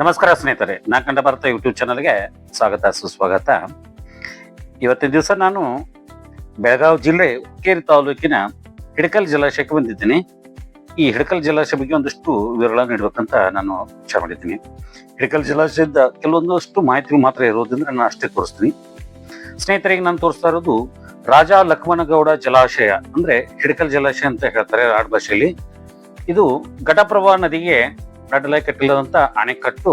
ನಮಸ್ಕಾರ ಸ್ನೇಹಿತರೆ ನಾ ಕಂಡ ಭಾರತ ಯೂಟ್ಯೂಬ್ ಚಾನಲ್ಗೆ ಸ್ವಾಗತ, ಸುಸ್ವಾಗತ. ಇವತ್ತಿನ ದಿವಸ ನಾನು ಬೆಳಗಾವಿ ಜಿಲ್ಲೆ ಹುಕ್ಕೇರಿ ತಾಲೂಕಿನ ಹಿಡಕಲ್ ಜಲಾಶಯಕ್ಕೆ ಬಂದಿದ್ದೀನಿ. ಈ ಹಿಡಕಲ್ ಜಲಾಶಯ ಬಗ್ಗೆ ಒಂದಷ್ಟು ವಿವರ ನೀಡಬೇಕಂತ ನಾನು ವಿಚಾರ ಮಾಡಿದ್ದೀನಿ. ಹಿಡಕಲ್ ಜಲಾಶಯದ ಕೆಲವೊಂದಷ್ಟು ಮಾಹಿತಿ ಮಾತ್ರ ಇರೋದ್ರಿಂದ ನಾನು ಅಷ್ಟೇ ತೋರಿಸ್ತೀನಿ. ಸ್ನೇಹಿತರಿಗೆ ನಾನು ತೋರಿಸ್ತಾ ಇರೋದು ರಾಜ ಲಕ್ಷ್ಮಣಗೌಡ ಜಲಾಶಯ, ಅಂದ್ರೆ ಹಿಡಕಲ್ ಜಲಾಶಯ ಅಂತ ಹೇಳ್ತಾರೆ ಆಡ್ ಭಾಷೆಯಲ್ಲಿ. ಇದು ಘಟಪ್ರಭಾ ನದಿಗೆ ಅಡ್ಡಲಾಗಿ ಕಟ್ಟಿಲ್ಲದಂತ ಅಣೆಕಟ್ಟು.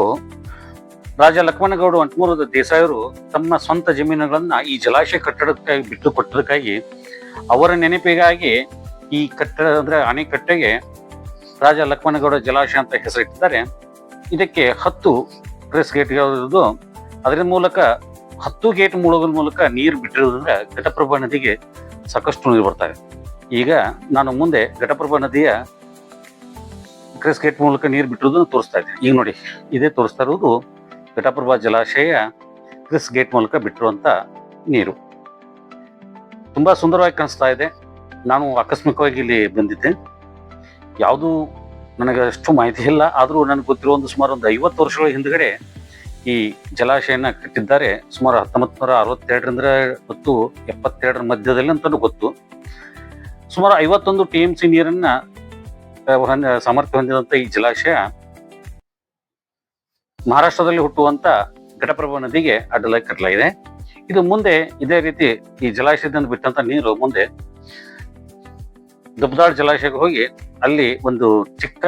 ರಾಜ ಲಕ್ಷ್ಮಣಗೌಡ ಅಂಟಮೂರದ ದೇಸಾಯರು ತಮ್ಮ ಸ್ವಂತ ಜಮೀನುಗಳನ್ನ ಈ ಜಲಾಶಯ ಕಟ್ಟಡಕ್ಕಾಗಿ ಬಿಟ್ಟು ಕೊಟ್ಟದಕ್ಕಾಗಿ ಅವರ ನೆನಪಿಗಾಗಿ ಈ ಕಟ್ಟಡ ಅಂದ್ರೆ ಅಣೆಕಟ್ಟೆಗೆ ರಾಜ ಲಕ್ಷ್ಮಣಗೌಡ ಜಲಾಶಯ ಅಂತ ಹೆಸರಿಟ್ಟಿದ್ದಾರೆ. ಇದಕ್ಕೆ ಹತ್ತು ಪ್ರೆಸ್ ಗೇಟ್ ಇರೋದು ಅದರ ಮೂಲಕ ಹತ್ತು ಗೇಟ್ ಮೂಲಗಳ ಮೂಲಕ ನೀರು ಬಿಟ್ಟಿರೋದ್ರಿಂದ ಘಟಪ್ರಭಾ ನದಿಗೆ ಸಾಕಷ್ಟು ನೀರು ಬರ್ತಾರೆ ಈಗ ನಾನು ಮುಂದೆ ಘಟಪ್ರಭಾ ನದಿಯ ಕ್ರಿಸ್ ಸ್ಕೇಟ್ ಮೂಲಕ ನೀರು ಬಿಟ್ಟಿರೋದನ್ನು ತೋರಿಸ್ತಾ ಇದ್ದೀನಿ. ಈಗ ನೋಡಿ, ಇದೇ ತೋರಿಸ್ತಾ ಇರೋದು ಘಟಪ್ರಭಾ ಜಲಾಶಯ ಕ್ರಿಸ್ ಗೇಟ್ ಮೂಲಕ ಬಿಟ್ಟಿರುವಂತ ನೀರು. ತುಂಬಾ ಸುಂದರವಾಗಿ ಕಾಣಿಸ್ತಾ ಇದೆ. ನಾನು ಆಕಸ್ಮಿಕವಾಗಿ ಇಲ್ಲಿ ಬಂದಿದ್ದೆ. ಯಾವುದು ನನಗೆ ಅಷ್ಟು ಮಾಹಿತಿ ಇಲ್ಲ. ಆದರೂ ನನಗೆ ಗೊತ್ತಿರೋ ಒಂದು ಸುಮಾರು ಒಂದು ಐವತ್ತು ವರ್ಷಗಳ ಹಿಂದ್ಗಡೆ ಈ ಜಲಾಶಯನ ಕಟ್ಟಿದ್ದಾರೆ. ಸುಮಾರು ಹತ್ತೊಂಬತ್ತು ನೂರ ಅರವತ್ತೆರಡರಿಂದ ಮತ್ತು ಎಪ್ಪತ್ತೆರಡರ ಮಧ್ಯದಲ್ಲಿ ಅಂತಲೂ ಗೊತ್ತು. ಸುಮಾರು ಐವತ್ತೊಂದು ಟಿ ಎಂ ಸಿ ನೀರನ್ನ ಸಾಮರ್ಥ್ಯ ಹೊಂದಿದಂತ ಈ ಜಲಾಶಯ ಮಹಾರಾಷ್ಟ್ರದಲ್ಲಿ ಹುಟ್ಟುವಂತ ಘಟಪ್ರಭಾ ನದಿಗೆ ಅಡ್ಡಲಾಗಿ ಕಟ್ಟಲಾಗಿದೆ ಇದು ಮುಂದೆ ಇದೇ ರೀತಿ ಈ ಜಲಾಶಯದಿಂದ ಬಿಟ್ಟಂತ ನೀರು ಮುಂದೆ ದುಬ್ದಾಳ್ ಜಲಾಶಯಕ್ಕೆ ಹೋಗಿ ಅಲ್ಲಿ ಒಂದು ಚಿಕ್ಕ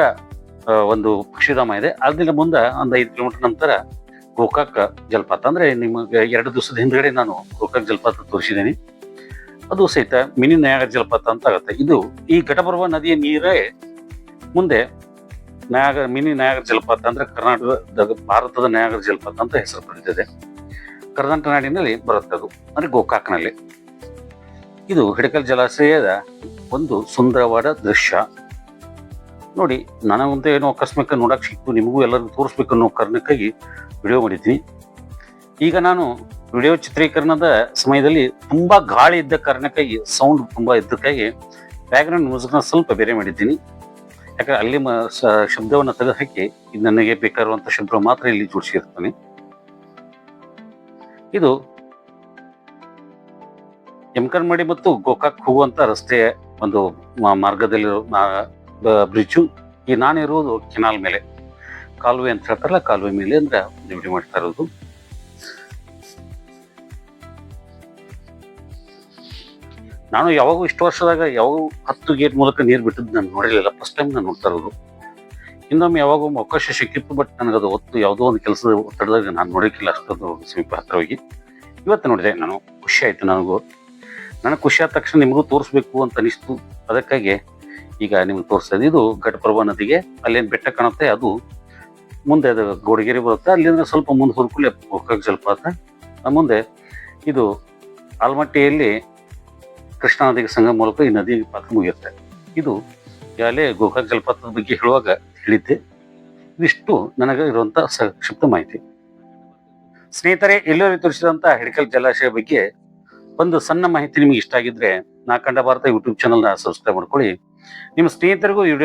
ಒಂದು ಪಕ್ಷಿಧಾಮ ಇದೆ. ಅಲ್ಲಿಂದ ಮುಂದೆ ಒಂದು ಐದು ಕಿಲೋಮೀಟರ್ ನಂತರ ಗೋಕಾಕ್ ಜಲಪಾತ. ಅಂದ್ರೆ ನಿಮಗೆ ಎರಡು ದಿವಸದ ಹಿಂದ್ಗಡೆ ನಾನು ಗೋಕಾಕ್ ಜಲಪಾತ ತೋರಿಸಿದ್ದೀನಿ. ಅದು ಸಹಿತ ಮಿನಿ ನಯಾಗ ಜಲಪಾತ ಅಂತ ಆಗುತ್ತೆ. ಇದು ಈ ಘಟಪ್ರಭಾ ನದಿಯ ನೀರೇ ಮುಂದೆ ನಯಾಗರ ಮಿನಿ ನಯಾಗರ ಜಲಪಾತ ಅಂದ್ರೆ ಕರ್ನಾಟಕದ, ಭಾರತದ ನಯಾಗರ ಜಲಪಾತ ಅಂತ ಹೆಸರು ಪಡೆದಿದೆ. ಕರ್ನಾಟಕ ನಾಡಿನಲ್ಲಿ ಬರುತ್ತೆ ಅದು, ಅಂದ್ರೆ ಗೋಕಾಕ್ನಲ್ಲಿ. ಇದು ಹಿಡಕಲ್ ಜಲಾಶಯದ ಒಂದು ಸುಂದರವಾದ ದೃಶ್ಯ. ನೋಡಿ ನನಗಂತೂ ಏನೋ ಅಕಸ್ಮಿಕ ನೋಡಕ್ ಸಿಕ್ತು, ನಿಮಗೂ ಎಲ್ಲರಿಗೂ ತೋರಿಸ್ಬೇಕು ಅನ್ನೋ ಕಾರಣಕ್ಕಾಗಿ ವಿಡಿಯೋ ಮಾಡಿದ್ದೀನಿ. ಈಗ ನಾನು ವಿಡಿಯೋ ಚಿತ್ರೀಕರಣದ ಸಮಯದಲ್ಲಿ ತುಂಬಾ ಗಾಳಿ ಇದ್ದ ಕಾರಣಕ್ಕಾಗಿ ಸೌಂಡ್ ತುಂಬಾ ಇದ್ದಕ್ಕಾಗಿ ಬ್ಯಾಕ್ಗ್ರೌಂಡ್ ಮ್ಯೂಸಿಕ್ನ ಸ್ವಲ್ಪ ಬೇರೆ ಮಾಡಿದ್ದೀನಿ. ಯಾಕಂದ್ರೆ ಅಲ್ಲಿ ಶಬ್ದವನ್ನು ತೆಗೆದುಹಾಕಿ ನನಗೆ ಬೇಕಾಗಿರುವಂತಹ ಶಬ್ದ ಮಾತ್ರ ಇಲ್ಲಿ ಜೋಡಿಸಿರ್ತಾನೆ. ಇದು ಯಮಕನ್ಮಡಿ ಮತ್ತು ಗೋಕಾಕ್ ಹೋಗುವಂತ ರಸ್ತೆಯ ಒಂದು ಮಾರ್ಗದಲ್ಲಿರೋ ಬ್ರಿಡ್ಜು. ಈ ನಾನಿರುವುದು ಕೆನಾಲ್ ಮೇಲೆ. ಕಾಲುವೆ ಅಂತ ಹೇಳ್ತಾರಲ್ಲ, ಕಾಲುವೆ ಮೇಲೆ ಅಂದ್ರೆ ಡ್ಯೂಟಿ ಮಾಡ್ತಾ ಇರೋದು. ನಾನು ಯಾವಾಗೂ ಇಷ್ಟು ವರ್ಷದಾಗ ಯಾವಾಗ ಹತ್ತು ಗೇಟ್ ಮೂಲಕ ನೀರು ಬಿಟ್ಟಿದ್ದು ನಾನು ನೋಡಿರಲಿಲ್ಲ. ಫಸ್ಟ್ ಟೈಮ್ ನಾನು ನೋಡ್ತಾ ಇರೋದು. ಇನ್ನೊಮ್ಮೆ ಯಾವಾಗ ಅವಕಾಶ ಸಿಕ್ಕಿತ್ತು ಬಟ್ ನನಗೆ ಅದು ಹೊತ್ತು ಯಾವುದೋ ಒಂದು ಕೆಲಸದ ಒತ್ತಡದಾಗ ನಾನು ನೋಡೋಕ್ಕಿಲ್ಲ ಅಷ್ಟೊಂದು ಸಮೀಪ ಹತ್ರ ಹೋಗಿ ಇವತ್ತು ನೋಡಿದೆ, ನಾನು ಖುಷಿ ಆಯಿತು ನನಗೂ. ನನಗೆ ಖುಷಿ ಆದ ತಕ್ಷಣ ನಿಮಗೂ ತೋರಿಸ್ಬೇಕು ಅಂತ ಅನಿಸ್ತು ಅದಕ್ಕಾಗಿ ಈಗ ನಿಮ್ಗೆ ತೋರಿಸ್ತಾ ಇದ್ದೀನಿ ಇದು ಘಟಪ್ರಭಾ ನದಿಗೆ, ಅಲ್ಲೇನು ಬೆಟ್ಟ ಕಾಣುತ್ತೆ, ಅದು ಮುಂದೆ ಅದು ಗೋಡಗೇರಿ ಬರುತ್ತೆ. ಅಲ್ಲಿಂದ ಸ್ವಲ್ಪ ಮುಂದೆ ಹುರ್ಕೊಳ್ಳಿ ಗೋಕಾಕ್ ಜಲಪಾತ ಆ ಮುಂದೆ ಇದು ಆಲ್ಮಟ್ಟಿಯಲ್ಲಿ ಕೃಷ್ಣಾ ನದಿಗೆ ಸಂಗಮ ಮೂಲಕ ಈ ನದಿ ಪಾತ್ರ ಮುಗಿಯುತ್ತೆ. ಇದು ಈಗಾಗಲೇ ಗೋಕಾಕ್ ಜಲಪಾತದ ಬಗ್ಗೆ ಹೇಳುವಾಗ ಹೇಳಿದ್ದೆ. ಇದಿಷ್ಟು ನನಗೆ ಇರುವಂತ ಸಂಕ್ಷಿಪ್ತ ಮಾಹಿತಿ. ಸ್ನೇಹಿತರೆ ಎಲ್ಲರೂ ತೋರಿಸಿದಂಥ ಹಿಡಕಲ್ ಜಲಾಶಯ ಬಗ್ಗೆ ಒಂದು ಸಣ್ಣ ಮಾಹಿತಿ ನಿಮಗೆ ಇಷ್ಟ ಆಗಿದ್ರೆ ನಾ ಕಂಡ ಭಾರತ ಯೂಟ್ಯೂಬ್ ಚಾನಲ್ನ ಸಬ್ಸ್ಕ್ರೈಬ್ ಮಾಡ್ಕೊಳ್ಳಿ. ನಿಮ್ಮ ಸ್ನೇಹಿತರಿಗೂ ವಿಡಿಯೋ